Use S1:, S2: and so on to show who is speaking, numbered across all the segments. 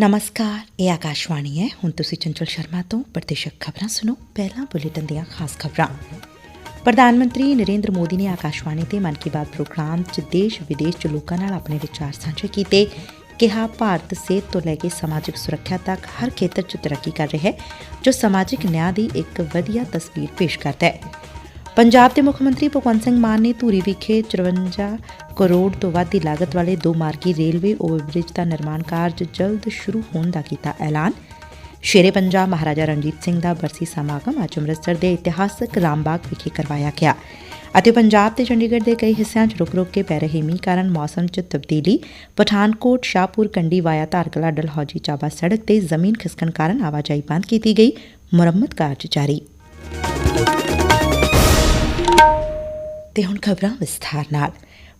S1: ਨਮਸਕਾਰ, ਇਹ ਆਕਾਸ਼ਵਾਣੀ ਹੈ। ਹੁਣ ਤੁਸੀਂ ਚੰਚਲ ਸ਼ਰਮਾ ਤੋਂ ਪ੍ਰਤੀਸ਼ਕ ਖਬਰਾਂ ਸੁਣੋ। ਪਹਿਲਾਂ ਬੁਲੇਟਿਨ ਦੀਆਂ ਖਾਸ ਖਬਰਾਂ। ਪ੍ਰਧਾਨ ਮੰਤਰੀ ਨਰਿੰਦਰ ਮੋਦੀ ਨੇ ਆਕਾਸ਼ਵਾਣੀ ਤੇ ਮਨ ਕੀ ਬਾਤ ਪ੍ਰੋਗਰਾਮ 'ਚ ਦੇਸ਼, ਵਿਦੇਸ਼ 'ਚ ਲੋਕਾਂ ਨਾਲ ਆਪਣੇ ਵਿਚਾਰ ਸਾਂਝੇ ਕੀਤੇ। ਕਿਹਾ, ਭਾਰਤ ਸਿਹਤ ਤੋਂ ਲੈ ਕੇ ਸਮਾਜਿਕ ਸੁਰੱਖਿਆ ਤੱਕ ਹਰ ਖੇਤਰ 'ਚ ਤਰੱਕੀ ਕਰ ਰਿਹਾ ਹੈ, ਜੋ ਸਮਾਜਿਕ ਨਿਆਂ ਦੀ ਇੱਕ ਵਧੀਆ ਤਸਵੀਰ ਪੇਸ਼ ਕਰਦਾ ਹੈ। ਪੰਜਾਬ ਦੇ ਮੁੱਖ ਮੰਤਰੀ ਭਗਵੰਤ ਸਿੰਘ ਮਾਨ ਨੇ ਧੂਰੀ ਵਿਖੇ 54 ਕਰੋੜ ਤੋਂ ਵੱਧ ਦੀ ਲਾਗਤ ਵਾਲੇ ਦੋ ਮਾਰਗੀ ਰੇਲਵੇ ਓਵਰਬ੍ਰਿਜ ਦਾ ਨਿਰਮਾਣ ਕਾਰਜ ਜਲਦ ਸ਼ੁਰੂ ਹੋਣ ਦਾ ਕੀਤਾ ਐਲਾਨ। ਸ਼ੇਰੇ ਪੰਜਾਬ ਮਹਾਰਾਜਾ ਰਣਜੀਤ ਸਿੰਘ ਦਾ ਬਰਸੀ ਸਮਾਗਮ ਅੱਜ ਅੰਮ੍ਰਿਤਸਰ ਦੇ ਇਤਿਹਾਸਕ ਰਾਮਬਾਗ ਵਿਖੇ ਕਰਵਾਇਆ ਗਿਆ ਅਤੇ ਪੰਜਾਬ ਤੇ ਚੰਡੀਗੜ੍ਹ ਦੇ ਕਈ ਹਿੱਸਿਆਂ 'ਚ ਰੁਕ-ਰੁਕ ਕੇ ਪੈ ਰਹੇ ਮੀਂਹ ਕਾਰਨ ਮੌਸਮ 'ਚ ਤਬਦੀਲੀ। ਪਠਾਨਕੋਟ, ਸ਼ਾਹਪੁਰ ਕੰਡੀ ਵਾਇਆ ਧਾਰਕਲਾ, ਡਲਹੌਜੀ, ਚਾਬਾ ਸੜਕ ਤੇ ਜ਼ਮੀਨ ਖਿਸਕਣ ਕਾਰਨ ਆਵਾਜਾਈ ਬੰਦ ਕੀਤੀ ਗਈ। ਮੁਰੰਮਤ ਕਾਰਜ ਜਾਰੀ। ਤੇ ਹੁਣ ਖਬਰਾਂ ਵਿਸਥਾਰ ਨਾਲ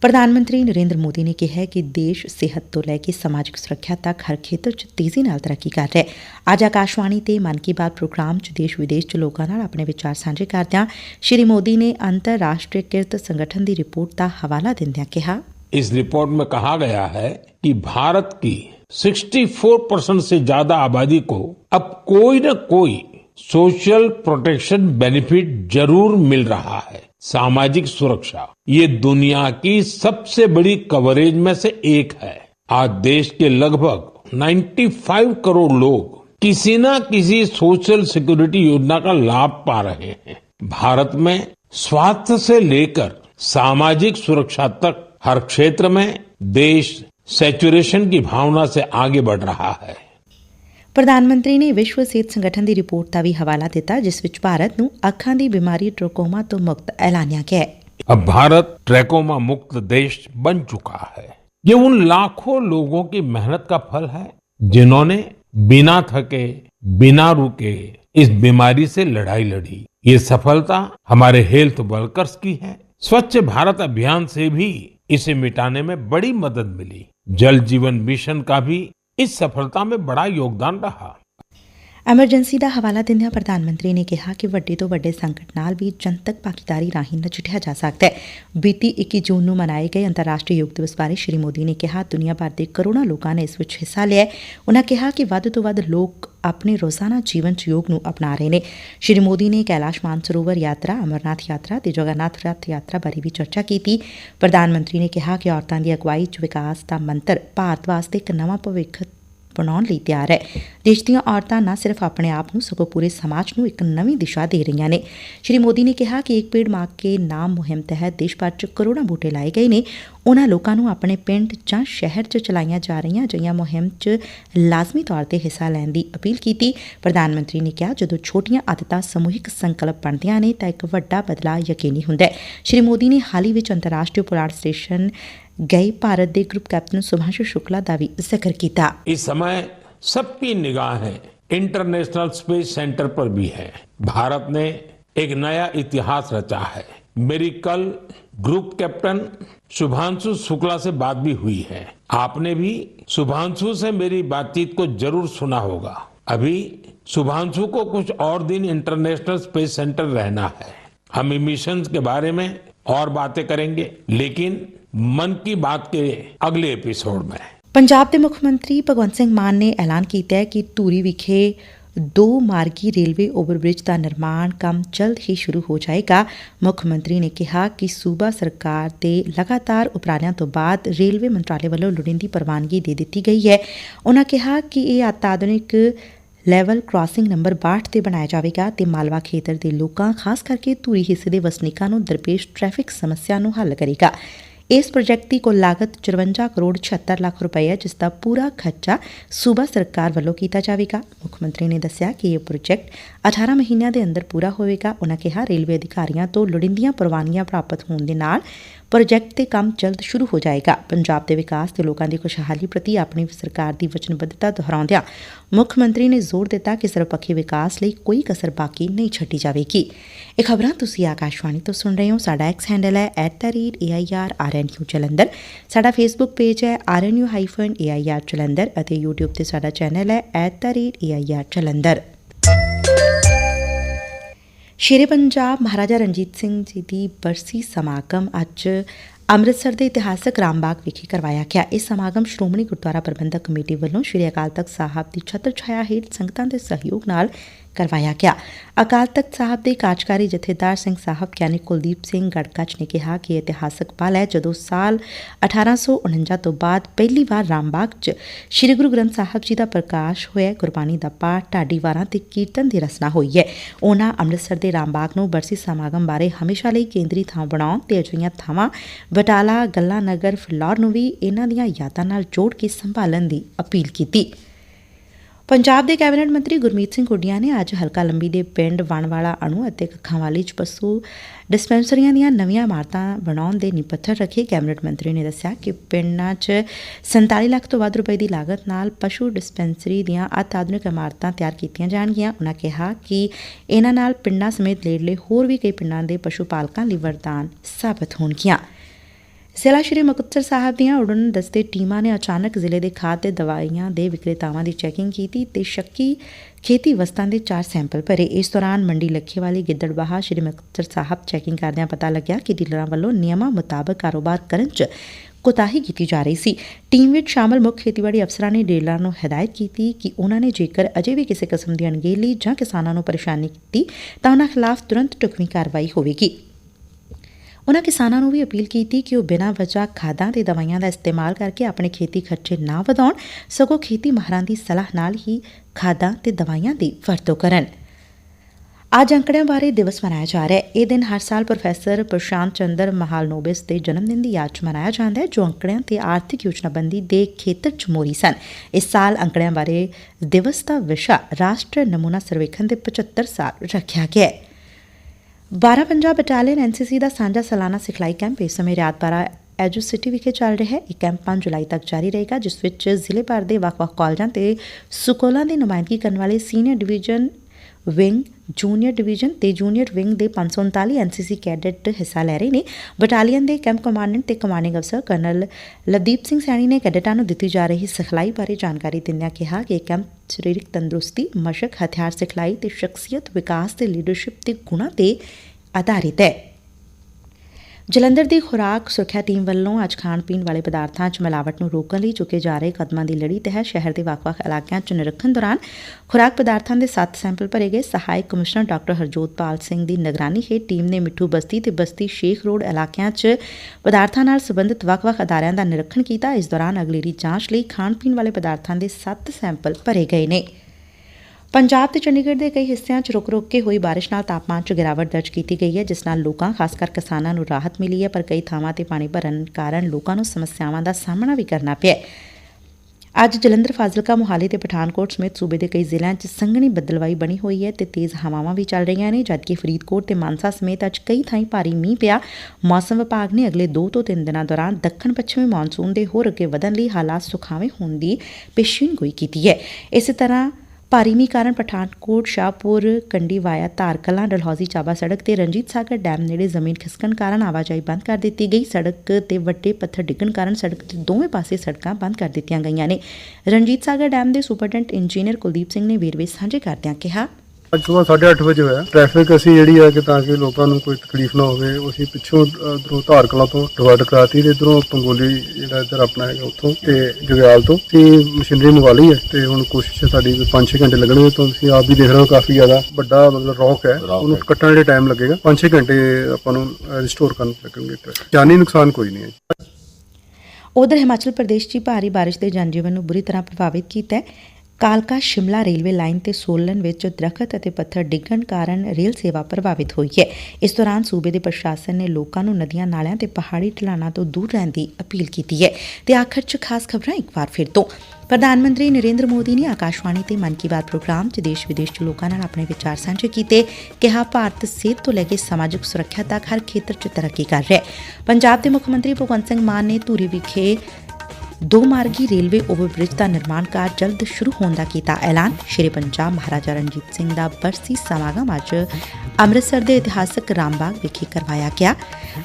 S1: ਪ੍ਰਧਾਨ ਮੰਤਰੀ ਨਰਿੰਦਰ ਮੋਦੀ ਨੇ ਕਿਹਾ ਹੈ ਕਿ ਦੇਸ਼ ਸਿਹਤ ਤੋਂ ਲੈ ਕੇ ਸਮਾਜਿਕ ਸੁਰੱਖਿਆ ਤੱਕ ਹਰ ਖੇਤਰ 'ਚ ਤੇਜ਼ੀ ਨਾਲ ਤਰੱਕੀ ਕਰ ਰਿਹਾ ਹੈ ਅੱਜ ਆਕਾਸ਼ਵਾਣੀ ਤੇ ਮਨ ਕੀ ਬਾਤ ਪ੍ਰੋਗਰਾਮ 'ਚ ਦੇਸ਼ ਵਿਦੇਸ਼ 'ਚ ਲੋਕਾਂ ਨਾਲ ਆਪਣੇ ਵਿਚਾਰ ਸਾਂਝੇ ਕਰਦਿਆਂ ਸ਼੍ਰੀ ਮੋਦੀ ਨੇ ਅੰਤਰਰਾਸ਼ਟਰੀ ਕਿਰਤ ਸੰਗਠਨ ਦੀ ਰਿਪੋਰਟ ਦਾ ਹਵਾਲਾ ਦਿੰਦਿਆਂ ਕਿਹਾ
S2: इस रिपोर्ट में कहा गया है कि भारत की 64 परसेंट से ज्यादा आबादी को अब कोई न कोई सोशल प्रोटेक्शन बेनिफिट जरूर मिल रहा है सामाजिक सुरक्षा, ये दुनिया की सबसे बड़ी कवरेज में से एक है। आज देश के लगभग 95 करोड़ लोग किसी न किसी सोशल सिक्योरिटी योजना का लाभ पा रहे हैं। भारत में स्वास्थ्य से लेकर सामाजिक सुरक्षा तक हर क्षेत्र में देश सैचुरेशन की भावना से आगे बढ़ रहा है।
S1: ਪ੍ਰਧਾਨ ਮੰਤਰੀ ਨੇ ਵਿਸ਼ਵ ਸਿਹਤ ਸੰਗਠਨ ਦੀ ਰਿਪੋਰਟ ਦਾ ਵੀ ਹਵਾਲਾ ਦਿੱਤਾ ਜਿਸ ਵਿੱਚ ਭਾਰਤ ਨੂੰ ਅੱਖਾਂ ਦੀ ਬਿਮਾਰੀ ਟ੍ਰੋਕੋਮਾ ਤੋਂ ਮੁਕਤ ਐਲਾਨਿਆ ਗਿਆ ਹੈ
S2: अब भारत ट्रैकोमा मुक्त देश बन चुका है ये उन लाखों लोगों की मेहनत का फल है जिन्होंने बिना थके बिना रुके इस बीमारी से लड़ाई लड़ी ये सफलता हमारे हेल्थ वर्कर्स की है स्वच्छ भारत अभियान से भी इसे मिटाने में बड़ी मदद मिली जल जीवन मिशन का भी इस सफलता में बड़ा योगदान रहा
S1: ਐਮਰਜੈਂਸੀ ਦਾ ਹਵਾਲਾ ਦਿੰਦਿਆਂ ਪ੍ਰਧਾਨ ਮੰਤਰੀ ਨੇ ਕਿਹਾ ਕਿ ਵੱਡੇ ਤੋਂ ਵੱਡੇ ਸੰਕਟ ਨਾਲ ਵੀ ਜਨਤਕ ਭਾਗੀਦਾਰੀ ਰਾਹੀਂ ਨਜਿੱਠਿਆ ਜਾ ਸਕਦਾ ਹੈ। ਬੀਤੀ 21 ਜੂਨ ਨੂੰ ਮਨਾਏ ਗਏ ਅੰਤਰਰਾਸ਼ਟਰੀ ਯੋਗ ਦਿਵਸ ਬਾਰੇ ਸ਼੍ਰੀ ਮੋਦੀ ਨੇ ਕਿਹਾ, ਦੁਨੀਆ ਭਰ ਦੇ ਕਰੋੜਾਂ ਲੋਕਾਂ ਨੇ ਇਸ ਵਿੱਚ ਹਿੱਸਾ ਲਿਆ ਹੈ। ਉਨ੍ਹਾਂ ਕਿਹਾ ਕਿ ਵੱਧ ਤੋਂ ਵੱਧ ਲੋਕ ਆਪਣੇ ਰੋਜ਼ਾਨਾ ਜੀਵਨ 'ਚ ਯੋਗ ਨੂੰ ਅਪਣਾ ਰਹੇ ਨੇ। ਸ਼੍ਰੀ ਮੋਦੀ ਨੇ ਕੈਲਾਸ਼ ਮਾਨਸਰੋਵਰ ਯਾਤਰਾ, ਅਮਰਨਾਥ ਯਾਤਰਾ ਤੇ ਜਗਨਨਾਥ ਰਥ ਯਾਤਰਾ ਬਾਰੇ ਵੀ ਚਰਚਾ ਕੀਤੀ। ਪ੍ਰਧਾਨ ਮੰਤਰੀ ਨੇ ਕਿਹਾ ਕਿ ਔਰਤਾਂ ਦੀ ਅਗਵਾਈ 'ਚ ਵਿਕਾਸ ਦਾ ਮੰਤਰ ਭਾਰਤ ਵਾਸਤੇ ਇੱਕ ਨਵਾਂ ਭਵਿੱਖ ਬਣਾਉਣ ਲਈ ਤਿਆਰ ਹੈ। ਦੇਸ਼ ਦੀਆਂ ਔਰਤਾਂ ਨਾ ਸਿਰਫ ਆਪਣੇ ਆਪ ਨੂੰ, ਸਗੋਂ ਪੂਰੇ ਸਮਾਜ ਨੂੰ ਇੱਕ ਨਵੀਂ ਦਿਸ਼ਾ ਦੇ ਰਹੀਆਂ ਨੇ। ਸ਼੍ਰੀ ਮੋਦੀ ਨੇ ਕਿਹਾ ਕਿ ਇੱਕ ਪੇੜ ਮਾਂ ਕੇ ਨਾਮ ਮੁਹਿੰਮ ਤਹਿਤ ਦੇਸ਼ ਭਰ 'ਚ ਕਰੋੜਾਂ ਬੂਟੇ ਲਾਏ ਗਏ ਨੇ। ਉਹਨਾਂ ਲੋਕਾਂ ਨੂੰ ਆਪਣੇ ਪਿੰਡ ਜਾਂ ਸ਼ਹਿਰ 'ਚ ਚਲਾਈਆਂ ਜਾ ਰਹੀਆਂ ਅਜਿਹੀਆਂ ਮੁਹਿੰਮ 'ਚ ਲਾਜ਼ਮੀ ਤੌਰ ਤੇ ਹਿੱਸਾ ਲੈਣ ਦੀ ਅਪੀਲ ਕੀਤੀ। ਪ੍ਰਧਾਨ ਮੰਤਰੀ ਨੇ ਕਿਹਾ, ਜਦੋਂ ਛੋਟੀਆਂ ਆਦਤਾਂ ਸਮੂਹਿਕ ਸੰਕਲਪ ਬਣਦੀਆਂ ਨੇ ਤਾਂ ਇੱਕ ਵੱਡਾ ਬਦਲਾਅ ਯਕੀਨੀ ਹੁੰਦਾ ਹੈ। ਸ਼੍ਰੀ ਮੋਦੀ ਨੇ ਹਾਲ ਹੀ ਵਿੱਚ ਅੰਤਰਰਾਸ਼ਟਰੀ ਪੁਲਾੜ ਸਟੇਸ਼ਨ ਗਏ ਭਾਰਤ ਦੇ ਗਰੁੱਪ ਕੈਪਟਨ ਸੁਭਾਂਸ਼ੂ ਸ਼ੁਕਲਾ ਦਾ ਵੀ ਜ਼ਿਕਰ ਕੀਤਾ
S2: इस समय सबकी निगाहें इंटरनेशनल स्पेस सेंटर पर भी है भारत ने एक नया इतिहास रचा है मेरी कल ग्रुप कैप्टन शुभांशु शुक्ला से बात भी हुई है आपने भी शुभांशु से मेरी बातचीत को जरूर सुना होगा अभी शुभांशु को कुछ और दिन इंटरनेशनल स्पेस सेंटर रहना है हम मिशन के बारे में और बातें करेंगे लेकिन ਮਨ ਕੀ ਬਾਤ ਕੇ ਅਗਲੇ ਐਪੀਸੋਡ ਮੈਂ।
S1: ਪੰਜਾਬ ਦੇ ਮੁੱਖ ਮੰਤਰੀ ਭਗਵੰਤ ਸਿੰਘ ਮਾਨ ਨੇ ਐਲਾਨ ਕੀਤਾ ਹੈ ਕਿ ਧੂਰੀ ਵਿਖੇ ਦੋ ਮਾਰਗੀ ਰੇਲਵੇ ਓਵਰਬ੍ਰਿਜ ਦਾ ਨਿਰਮਾਣ ਕੰਮ ਜਲਦ ਹੀ ਸ਼ੁਰੂ ਹੋ ਜਾਏਗਾ। ਮੁੱਖ ਮੰਤਰੀ ਨੇ ਕਿਹਾ ਕਿ ਸੂਬਾ ਸਰਕਾਰ ਦੇ ਲਗਾਤਾਰ ਉਪਰਾਲਿਆਂ ਤੋਂ ਬਾਅਦ ਰੇਲਵੇ ਮੰਤਰਾਲੇ ਵੱਲੋਂ ਲੋੜੀਂਦੀ ਪ੍ਰਵਾਨਗੀ ਦੇ ਦਿੱਤੀ ਗਈ ਹੈ। ਉਹਨਾਂ ਕਿਹਾ ਕਿ ਇਹ ਅਤਿਆਧੁਨਿਕ ਲੈਵਲ ਕ੍ਰਾਸਿੰਗ ਨੰਬਰ 62 ਤੇ ਬਣਾਇਆ ਜਾਵੇਗਾ ਤੇ ਮਾਲਵਾ ਖੇਤਰ ਦੇ ਲੋਕਾਂ, ਖਾਸ ਕਰਕੇ ਧੂਰੀ ਹਿੱਸੇ ਦੇ ਵਸਨੀਕਾਂ ਨੂੰ ਦਰਪੇਸ਼ ਟ੍ਰੈਫਿਕ ਸਮੱਸਿਆ ਨੂੰ ਹੱਲ ਕਰੇਗਾ। ਇਸ ਪ੍ਰੋਜੈਕਟ ਦੀ ਕੁੱਲ ਲਾਗਤ 54 ਕਰੋੜ 76 ਲੱਖ ਰੁਪਏ ਹੈ, ਜਿਸ ਦਾ ਪੂਰਾ ਖਰਚਾ ਸੂਬਾ ਸਰਕਾਰ ਵੱਲੋਂ ਕੀਤਾ ਜਾਵੇਗਾ। ਮੁੱਖ ਮੰਤਰੀ ਨੇ ਦੱਸਿਆ ਕਿ ਇਹ ਪ੍ਰੋਜੈਕਟ 18 ਮਹੀਨਿਆਂ ਦੇ ਅੰਦਰ ਪੂਰਾ ਹੋਵੇਗਾ। ਉਨ੍ਹਾਂ ਕਿਹਾ, ਰੇਲਵੇ ਅਧਿਕਾਰੀਆਂ ਤੋਂ ਲੋੜੀਂਦੀਆਂ ਪ੍ਰਵਾਨਗੀਆਂ ਪ੍ਰਾਪਤ ਹੋਣ ਦੇ ਨਾਲ ਪ੍ਰੋਜੈਕਟ ਤੇ ਕੰਮ ਜਲਦ ਸ਼ੁਰੂ ਹੋ ਜਾਏਗਾ। ਪੰਜਾਬ ਦੇ ਵਿਕਾਸ ਤੇ ਲੋਕਾਂ ਦੀ ਖੁਸ਼ਹਾਲੀ ਪ੍ਰਤੀ ਆਪਣੀ ਸਰਕਾਰ ਦੀ ਵਚਨਬੱਧਤਾ ਦੁਹਰਾਉਂਦਿਆਂ ਮੁੱਖ ਮੰਤਰੀ ਨੇ ਜ਼ੋਰ ਦਿੱਤਾ ਕਿ ਸਰਬਪੱਖੀ ਵਿਕਾਸ ਲਈ ਕੋਈ ਕਸਰ ਬਾਕੀ ਨਹੀਂ ਛੱਡੀ ਜਾਵੇਗੀ। ਇਹ ਖਬਰਾਂ ਤੁਸੀਂ ਆਕਾਸ਼ਵਾਣੀ ਤੋਂ ਸੁਣ ਰਹੇ ਹੋ। ਸਾਡਾ ਐਕਸ ਹੈਂਡਲ ਹੈ @airrnu ਜਲੰਧਰ। ਸਾਡਾ ਫੇਸਬੁੱਕ ਪੇਜ ਹੈ rnu-air ਜਲੰਧਰ ਅਤੇ YouTube ਤੇ ਸਾਡਾ ਚੈਨਲ ਹੈ @air ਜਲੰਧਰ। ਸ਼ੇਰੇ ਪੰਜਾਬ ਮਹਾਰਾਜਾ ਰਣਜੀਤ ਸਿੰਘ ਜੀ ਦੀ ਬਰਸੀ ਸਮਾਗਮ ਅੱਜ ਅੰਮ੍ਰਿਤਸਰ ਦੇ ਇਤਿਹਾਸਕ ਰਾਮਬਾਗ ਵਿਖੇ ਕਰਵਾਇਆ ਗਿਆ। ਇਹ ਸਮਾਗਮ ਸ਼੍ਰੋਮਣੀ ਗੁਰਦੁਆਰਾ ਪ੍ਰਬੰਧਕ ਕਮੇਟੀ ਵੱਲੋਂ ਸ੍ਰੀ ਅਕਾਲ ਤਖਤ ਸਾਹਿਬ ਦੀ ਛਤਰ ਛਾਇਆ ਹੇਠ ਸੰਗਤਾਂ ਦੇ ਸਹਿਯੋਗ ਨਾਲ ਕਰਵਾਇਆ ਗਿਆ। ਅਕਾਲ ਤਖਤ ਸਾਹਿਬ ਦੇ ਕਾਰਜਕਾਰੀ ਜਥੇਦਾਰ ਸਿੰਘ ਸਾਹਿਬ ਗਿਆਨੀ ਕੁਲਦੀਪ ਸਿੰਘ ਗੜਕਚ ਨੇ ਕਿਹਾ ਕਿ ਇਤਿਹਾਸਕ ਪਲ ਹੈ ਜਦੋਂ ਸਾਲ 1849 ਤੋਂ ਬਾਅਦ ਪਹਿਲੀ ਵਾਰ ਰਾਮਬਾਗ 'ਚ ਸ੍ਰੀ ਗੁਰੂ ਗ੍ਰੰਥ ਸਾਹਿਬ ਜੀ ਦਾ ਪ੍ਰਕਾਸ਼ ਹੋਇਆ ਗੁਰਬਾਣੀ ਦਾ ਪਾਠ, ਢਾਡੀ ਵਾਰਾਂ ਤੇ ਕੀਰਤਨ ਦੀ ਰਚਨਾ ਹੋਈ ਹੈ। ਉਹਨਾਂ ਅੰਮ੍ਰਿਤਸਰ ਦੇ ਰਾਮਬਾਗ ਨੂੰ ਬਰਸੀ ਸਮਾਗਮ ਬਾਰੇ ਹਮੇਸ਼ਾ ਲਈ ਕੇਂਦਰੀ ਥਾਂ ਬਣਾਉਣ ਤੇ ਅਜਿਹੀਆਂ ਥਾਵਾਂ, ਬਟਾਲਾ ਗੱਲਾ ਨਗਰ ਫਿਲੌਰ ਨੂੰ ਵੀ ਇਹਨਾਂ ਦੀਆਂ ਯਾਦਾਂ ਨਾਲ ਜੋੜ ਕੇ ਸੰਭਾਲਣ ਦੀ ਅਪੀਲ ਕੀਤੀ। ਪੰਜਾਬ ਦੇ ਕੈਬਨਿਟ ਮੰਤਰੀ ਗੁਰਮੀਤ ਸਿੰਘ ਹੁੱਡੀਆਂ ਨੇ ਅੱਜ ਹਲਕਾ ਲੰਬੀ ਦੇ ਪਿੰਡ ਵਣਵਾਲਾ ਅਣੂ ਅਤੇ ਕੱਖਾਂਵਾਲੀ ਚ ਪਸ਼ੂ ਡਿਸਪੈਂਸਰੀਆਂ ਦੀਆਂ ਨਵੀਆਂ ਇਮਾਰਤਾਂ ਬਣਾਉਣ ਦੇ ਨੀਂਹ ਪੱਥਰ ਰੱਖੇ ਕੈਬਨਿਟ ਮੰਤਰੀ ਨੇ ਦੱਸਿਆ ਕਿ ਪਿੰਡਾਂ 'ਚ 47 ਲੱਖ ਤੋਂ ਵੱਧ ਰੁਪਏ ਦੀ ਲਾਗਤ ਨਾਲ ਪਸ਼ੂ ਡਿਸਪੈਂਸਰੀ ਦੀਆਂ ਅਤ ਆਧੁਨਿਕ ਇਮਾਰਤਾਂ ਤਿਆਰ ਕੀਤੀਆਂ ਜਾਣਗੀਆਂ। ਉਹਨਾਂ ਕਿਹਾ ਕਿ ਇਹਨਾਂ ਨਾਲ ਪਿੰਡਾਂ ਸਮੇਤ ਨੇੜਲੇ ਹੋਰ ਵੀ ਕਈ ਪਿੰਡਾਂ ਦੇ ਪਸ਼ੂ ਪਾਲਕਾਂ ਲਈ ਵਰਦਾਨ ਸਾਬਤ ਹੋਣਗੀਆਂ। ਜ਼ਿਲ੍ਹਾ ਸ਼੍ਰੀ ਮੁਕਤਸਰ ਸਾਹਿਬ ਦੀਆਂ ਉਡਨ ਦਸਤੇ ਟੀਮਾਂ ਨੇ ਅਚਾਨਕ ਜ਼ਿਲ੍ਹੇ ਦੇ ਖਾਦ ਤੇ ਦਵਾਈਆਂ ਦੇ ਵਿਕਰੇਤਾਵਾਂ ਦੀ ਚੈਕਿੰਗ ਕੀਤੀ ਤੇ ਸ਼ੱਕੀ ਖੇਤੀ ਵਸਤਾਂ ਦੇ ਚਾਰ ਸੈਂਪਲ ਭਰੇ। ਇਸ ਦੌਰਾਨ ਮੰਡੀ ਲੱਖੇ ਲੱਖੇਵਾਲੀ, ਗਿੱਦੜਬਾਹਾ, ਸ਼੍ਰੀ ਮੁਕਤਸਰ ਸਾਹਿਬ ਚੈਕਿੰਗ ਕਰਦਿਆਂ ਪਤਾ ਲੱਗਿਆ ਕਿ ਡੀਲਰਾਂ ਵੱਲੋਂ ਨਿਯਮਾਂ ਮੁਤਾਬਕ ਕਾਰੋਬਾਰ ਕਰਨ 'ਚ ਕੋਤਾਹੀ ਕੀਤੀ ਜਾ ਰਹੀ ਸੀ। ਟੀਮ ਵਿੱਚ ਸ਼ਾਮਲ ਮੁੱਖ ਖੇਤੀਬਾੜੀ ਅਫਸਰਾਂ ਨੇ ਡੀਲਰਾਂ ਨੂੰ ਹਦਾਇਤ ਕੀਤੀ ਕਿ ਉਹਨਾਂ ਨੇ ਜੇਕਰ ਅਜੇ ਵੀ ਕਿਸੇ ਕਿਸਮ ਦੀ ਅਣਗਹਿਲੀ ਜਾਂ ਕਿਸਾਨਾਂ ਨੂੰ ਪਰੇਸ਼ਾਨੀ ਕੀਤੀ ਤਾਂ ਉਹਨਾਂ ਖਿਲਾਫ ਤੁਰੰਤ ਢੁਕਵੀਂ ਕਾਰਵਾਈ ਹੋਵੇਗੀ। ਉਨ੍ਹਾਂ ਕਿਸਾਨਾਂ ਨੂੰ ਵੀ ਅਪੀਲ ਕੀਤੀ ਕਿ ਉਹ ਬਿਨਾਂ ਵਜ੍ਹਾ ਖਾਦਾਂ ਤੇ ਦਵਾਈਆਂ ਦਾ ਇਸਤੇਮਾਲ ਕਰਕੇ ਆਪਣੇ ਖੇਤੀ ਖਰਚੇ ਨਾ ਵਧਾਉਣ, ਸਗੋਂ ਖੇਤੀ ਮਾਹਰਾਂ ਦੀ ਸਲਾਹ ਨਾਲ ਹੀ ਖਾਦਾਂ ਤੇ ਦਵਾਈਆਂ ਦੀ ਵਰਤੋਂ ਕਰਨ। ਅੱਜ ਅੰਕੜਿਆਂ ਬਾਰੇ ਦਿਵਸ ਮਨਾਇਆ ਜਾ ਰਿਹਾ ਹੈ। ਇਹ ਦਿਨ ਹਰ ਸਾਲ ਪ੍ਰੋਫੈਸਰ ਪ੍ਰਸ਼ਾਂਤ ਚੰਦਰ ਮਹਾਲਨੋਬਿਸ ਦੇ ਜਨਮ ਦਿਨ ਦੀ ਯਾਦ 'ਚ ਮਨਾਇਆ ਜਾਂਦਾ ਹੈ, ਜੋ ਅੰਕੜਿਆਂ ਤੇ ਆਰਥਿਕ ਯੋਜਨਾਬੰਦੀ ਦੇ ਖੇਤਰ 'ਚ ਮੋਰੀ ਸਨ। ਇਸ ਸਾਲ ਅੰਕੜਿਆਂ ਬਾਰੇ ਦਿਵਸ ਦਾ ਵਿਸ਼ਾ ਰਾਸ਼ਟਰ ਨਮੂਨਾ ਸਰਵੇਖਣ ਦੇ 75 ਸਾਲ ਰੱਖਿਆ ਗਿਆ ਹੈ। 12 ਪੰਜਾਬ ਬਟਾਲੀਅਨ ਐਨਸੀਸੀ ਦਾ ਸਾਂਝਾ ਸਾਲਾਨਾ ਸਿਖਲਾਈ ਕੈਂਪ ਇਸ ਸਮੇਂ ਰਿਆਤਪਾਰਾ ਐਜੂ ਸਿਟੀ ਵਿਖੇ ਚੱਲ ਰਿਹਾ ਹੈ। ਇਹ ਕੈਂਪ 5 ਜੁਲਾਈ ਤੱਕ ਜਾਰੀ ਰਹੇਗਾ, ਜਿਸ ਵਿੱਚ ਜ਼ਿਲ੍ਹੇ ਭਰ ਦੇ ਵੱਖ-ਵੱਖ ਕਾਲਜਾਂ ਤੇ ਸਕੂਲਾਂ ਦੀ ਨੁਮਾਇੰਦਗੀ ਕਰਨ ਵਾਲੇ senior division wing junior division ਤੇ ਜੂਨੀਅਰ ਵਿੰਗ ਦੇ 539 ਐਨਸੀਸੀ ਕੈਡਟ ਹਿੱਸਾ ਲੈ ਰਹੇ ਨੇ। ਬਟਾਲੀਅਨ ਦੇ ਕੈਂਪ ਕਮਾਂਡੈਂਟ ਤੇ ਕਮਾਂਡਿੰਗ ਅਫਸਰ ਕਰਨਲ ਲਵਦੀਪ ਸਿੰਘ ਸੈਣੀ ਨੇ ਕੈਡਟਾਂ ਨੂੰ ਦਿੱਤੀ ਜਾ ਰਹੀ ਸਿਖਲਾਈ ਬਾਰੇ ਜਾਣਕਾਰੀ ਦਿੰਦਿਆਂ ਕਿਹਾ ਕਿ ਇਹ ਕੈਂਪ ਸਰੀਰਕ ਤੰਦਰੁਸਤੀ, ਮਸ਼ਕ, ਹਥਿਆਰ ਸਿਖਲਾਈ ਤੇ ਸ਼ਖਸੀਅਤ ਵਿਕਾਸ ਤੇ ਲੀਡਰਸ਼ਿਪ ਦੇ ਗੁਣਾਂ ਤੇ ਆਧਾਰਿਤ ਹੈ। ਜਲੰਧਰ ਦੀ ਖੁਰਾਕ ਸੁਰੱਖਿਆ ਟੀਮ ਵੱਲੋਂ ਅੱਜ ਖਾਣ ਪੀਣ ਵਾਲੇ ਪਦਾਰਥਾਂ 'ਚ ਮਿਲਾਵਟ ਨੂੰ ਰੋਕਣ ਲਈ ਚੁੱਕੇ ਜਾ ਰਹੇ ਕਦਮਾਂ ਦੀ ਲੜੀ ਤਹਿਤ ਸ਼ਹਿਰ ਦੇ ਵੱਖ-ਵੱਖ ਇਲਾਕਿਆਂ 'ਚ ਨਿਰੀਖਣ ਦੌਰਾਨ ਖੁਰਾਕ ਪਦਾਰਥਾਂ ਦੇ 7 ਸੈਂਪਲ ਭਰੇ ਗਏ। ਸਹਾਇਕ ਕਮਿਸ਼ਨਰ ਡਾਕਟਰ ਹਰਜੋਤਪਾਲ ਸਿੰਘ ਦੀ ਨਿਗਰਾਨੀ ਹੇਠ ਟੀਮ ਨੇ ਮਿੱਠੂ ਬਸਤੀ ਤੇ ਬਸਤੀ ਸ਼ੇਖ ਰੋਡ ਇਲਾਕਿਆਂ 'ਚ ਪਦਾਰਥਾਂ ਨਾਲ ਸੰਬੰਧਿਤ ਵੱਖ-ਵੱਖ ਅਦਾਰਿਆਂ ਦਾ ਨਿਰੀਖਣ ਕੀਤਾ। ਇਸ ਦੌਰਾਨ ਅਗਲੇਰੀ ਜਾਂਚ ਲਈ ਖਾਣ ਪੀਣ ਵਾਲੇ ਪਦਾਰਥਾਂ ਦੇ 7 ਸੈਂਪਲ ਭਰੇ ਗਏ ਨੇ। ਪੰਜਾਬ ਤੇ ਚੰਡੀਗੜ੍ਹ ਦੇ ਕਈ ਹਿੱਸਿਆਂ 'ਚ ਰੁਕ-ਰੁਕ ਕੇ ਹੋਈ ਬਾਰਿਸ਼ ਨਾਲ ਤਾਪਮਾਨ 'ਚ ਗਿਰਾਵਟ ਦਰਜ ਕੀਤੀ ਗਈ ਹੈ, ਜਿਸ ਨਾਲ ਲੋਕਾਂ, ਖਾਸ ਕਰ ਕਿਸਾਨਾਂ ਨੂੰ ਰਾਹਤ ਮਿਲੀ ਹੈ, ਪਰ ਕਈ ਥਾਵਾਂ ਤੇ ਪਾਣੀ ਭਰਨ ਕਾਰਨ ਲੋਕਾਂ ਨੂੰ ਸਮੱਸਿਆਵਾਂ ਦਾ ਸਾਹਮਣਾ ਵੀ ਕਰਨਾ ਪਿਆ ਅੱਜ ਜਲੰਧਰ, ਫਾਜ਼ਿਲਕਾ, ਮੁਹਾਲੀ ਤੇ ਪਠਾਨਕੋਟ ਸਮੇਤ ਸੂਬੇ ਦੇ ਕਈ ਜ਼ਿਲ੍ਹਿਆਂ 'ਚ ਸੰਘਣੀ ਬੱਦਲਵਾਈ ਬਣੀ ਹੋਈ ਹੈ ਤੇ ਤੇਜ਼ ਹਵਾਵਾਂ ਵੀ ਚੱਲ ਰਹੀਆਂ ਨੇ, ਜਦਕਿ ਫਰੀਦਕੋਟ ਤੇ ਮਾਨਸਾ ਸਮੇਤ ਅੱਜ ਕਈ ਥਾਈਂ ਭਾਰੀ ਮੀਂਹ ਪਿਆ। ਮੌਸਮ ਵਿਭਾਗ ਨੇ ਅਗਲੇ 2 ਤੋਂ 3 ਦਿਨਾਂ ਦੌਰਾਨ ਦੱਖਣ ਪੱਛਮੀ ਮੌਨਸੂਨ ਦੇ ਹੋਰ ਅੱਗੇ ਵਧਣ ਲਈ ਹਾਲਾਤ ਸੁਖਾਵੇਂ ਹੋਣ ਦੀ ਪੇਸ਼ੀਨਗੋਈ ਕੀਤੀ ਹੈ। ਇਸੇ ਤਰ੍ਹਾਂ ਭਾਰੀ ਮੀਂਹ ਕਾਰਨ ਪਠਾਨਕੋਟ, ਸ਼ਾਹਪੁਰ, ਕੰਡੀ ਵਾਇਆ ਧਾਰਕਲਾਂ, ਡਲਹੌਜ਼ੀ, ਚਾਬਾ ਸੜਕ ਤੇ ਰਣਜੀਤ ਸਾਗਰ ਡੈਮ ਨੇੜੇ ਜ਼ਮੀਨ ਖਿਸਕਣ ਕਾਰਨ ਆਵਾਜਾਈ ਬੰਦ ਕਰ ਦਿੱਤੀ ਗਈ। ਸੜਕ ਤੇ ਵੱਡੇ ਪੱਥਰ ਡਿੱਗਣ ਕਾਰਨ ਸੜਕ ਦੇ ਦੋਵੇਂ ਪਾਸੇ ਸੜਕਾਂ ਬੰਦ ਕਰ ਦਿੱਤੀਆਂ ਗਈਆਂ ਨੇ। ਰਣਜੀਤ ਸਾਗਰ ਡੈਮ ਦੇ ਸੁਪਰਡੈਂਟ ਇੰਜੀਨੀਅਰ ਕੁਲਦੀਪ ਸਿੰਘ ਨੇ ਵੇਰਵੇ ਸਾਂਝੇ ਕਰਦਿਆਂ ਕਿਹਾ
S3: ਅੱਜ ਸਵੇਰ 8:30 ਵਜੇ ਹੋਇਆ। ਟ੍ਰੈਫਿਕ ਅਸੀਂ ਜਿਹੜੀ ਹੈ ਕਿ ਤਾਂ ਕਿ ਲੋਕਾਂ ਨੂੰ ਕੋਈ ਤਕਲੀਫ ਨਾ ਹੋਵੇ ਅਸੀਂ ਪਿੱਛੋਂ ਇਧਰੋਂ ਧਾਰਕਲਾ ਤੋਂ ਡਿਵਾਈਡ ਕਰਾਤੀ ਤੇ ਇਧਰੋਂ ਪੰਗੋਲੀ ਜਿਹੜਾ ਇੱਧਰ ਆਪਣਾ ਹੈਗਾ ਉੱਥੋਂ ਤੇ ਜਗਿਆਲ ਤੋਂ। ਤੇ ਮਸ਼ੀਨਰੀ ਮੰਗਾ ਲਈ ਹੈ ਤੇ ਹੁਣ ਕੋਸ਼ਿਸ਼ ਹੈ ਸਾਡੀ ਵੀ 5-6 ਘੰਟੇ ਲੱਗਣਗੇ ਤਾਂ ਤੁਸੀਂ ਆਪ ਵੀ ਦੇਖ ਰਹੇ ਹੋ ਕਾਫੀ ਜ਼ਿਆਦਾ ਵੱਡਾ ਮਤਲਬ ਰੌਕ ਹੈ। ਉਹਨੂੰ ਕੱਟਣ ਦੇ ਟਾਈਮ ਲੱਗੇਗਾ। 5-6 ਘੰਟੇ ਆਪਾਂ ਨੂੰ ਰਿਸਟੋਰ ਕਰਨ ਲੱਗਣਗੇ ਜਾਨੀ ਨੁਕਸਾਨ ਕੋਈ ਨਹੀਂ ਹੈ।
S1: ਉਧਰ ਹਿਮਾਚਲ ਪ੍ਰਦੇਸ਼ 'ਚ ਭਾਰੀ ਬਾਰਿਸ਼ ਦੇ ਜਨਜੀਵਨ ਨੂੰ ਬੁਰੀ ਤਰ੍ਹਾਂ ਪ੍ਰਭਾਵਿਤ ਕੀਤਾ ਹੈ। ਕਾਲਕਾ ਸ਼ਿਮਲਾ ਰੇਲਵੇ ਲਾਈਨ ਤੇ ਸੋਲਨ ਵਿੱਚ ਦਰਖਤ ਅਤੇ ਪੱਥਰ ਡਿੱਗਣ ਕਾਰਨ ਰੇਲ ਸੇਵਾ ਪ੍ਰਭਾਵਿਤ ਹੋਈ ਹੈ। ਇਸ ਦੌਰਾਨ ਸੂਬੇ ਦੇ ਪ੍ਰਸ਼ਾਸਨ ਨੇ ਲੋਕਾਂ ਨੂੰ ਨਦੀਆਂ ਨਾਲਿਆਂ ਤੇ ਪਹਾੜੀ ਢਲਾਣਾਂ ਤੋਂ ਦੂਰ ਰਹਿਣ ਦੀ ਅਪੀਲ ਕੀਤੀ ਹੈ। ਤੇ ਆਖਰ 'ਚ ਖਾਸ ਖਬਰਾਂ ਇੱਕ ਵਾਰ ਫਿਰ ਤੋਂ। ਪ੍ਰਧਾਨ ਮੰਤਰੀ ਨਰਿੰਦਰ ਮੋਦੀ ਨੇ ਆਕਾਸ਼ਵਾਣੀ ਤੇ ਮਨ ਕੀ ਬਾਤ ਪ੍ਰੋਗਰਾਮ 'ਚ ਦੇਸ਼ ਵਿਦੇਸ਼ 'ਚ ਲੋਕਾਂ ਨਾਲ ਆਪਣੇ ਵਿਚਾਰ ਸਾਂਝੇ ਕੀਤੇ। ਕਿਹਾ, ਭਾਰਤ ਸਿਹਤ ਤੋਂ ਲੈ ਕੇ ਸਮਾਜਿਕ ਸੁਰੱਖਿਆ ਤੱਕ ਹਰ ਖੇਤਰ 'ਚ ਤਰੱਕੀ ਕਰ ਰਿਹਾ ਹੈ। ਪੰਜਾਬ ਦੇ ਮੁੱਖ ਮੰਤਰੀ ਭਗਵੰਤ ਸਿੰਘ ਮਾਨ ਨੇ ਧੂਰੀ ਵਿਖੇ ਦੋ ਮਾਰਗੀ ਰੇਲਵੇ ਓਵਰਬ੍ਰਿਜ ਦਾ ਨਿਰਮਾਣ ਕਾਰਜ ਜਲਦ ਸ਼ੁਰੂ ਹੋਣ ਦਾ ਕੀਤਾ ਐਲਾਨ। ਸ਼੍ਰੀ ਪੰਜਾਬ ਮਹਾਰਾਜਾ ਰਣਜੀਤ ਸਿੰਘ ਦਾ ਬਰਸੀ ਸਮਾਗਮ ਅੱਜ ਅੰਮ੍ਰਿਤਸਰ ਦੇ ਇਤਿਹਾਸਕ ਰਾਮਬਾਗ ਵਿਖੇ ਕਰਵਾਇਆ ਗਿਆ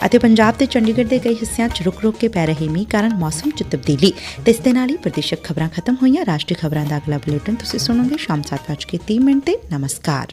S1: ਅਤੇ ਪੰਜਾਬ ਤੇ ਚੰਡੀਗੜ੍ਹ ਦੇ ਕਈ ਹਿੱਸਿਆਂ 'ਚ ਰੁਕ-ਰੁਕ ਕੇ ਪੈ ਰਹੇ ਮੀਂਹ ਕਾਰਨ ਮੌਸਮ 'ਚ ਤਬਦੀਲੀ। ਤੇ ਇਸ ਦੇ ਨਾਲ ਹੀ ਪ੍ਰਦੇਸ਼ਕ ਖਬਰਾਂ ਖਤਮ ਹੋਈਆਂ। ਰਾਸ਼ਟਰੀ ਖਬਰਾਂ ਦਾ ਅਗਲਾ ਬੁਲੇਟਿਨ ਤੁਸੀਂ ਸੁਣੋਗੇ ਸ਼ਾਮ 7:30 ਮਿੰਟ ਤੇ। ਨਮਸਕਾਰ।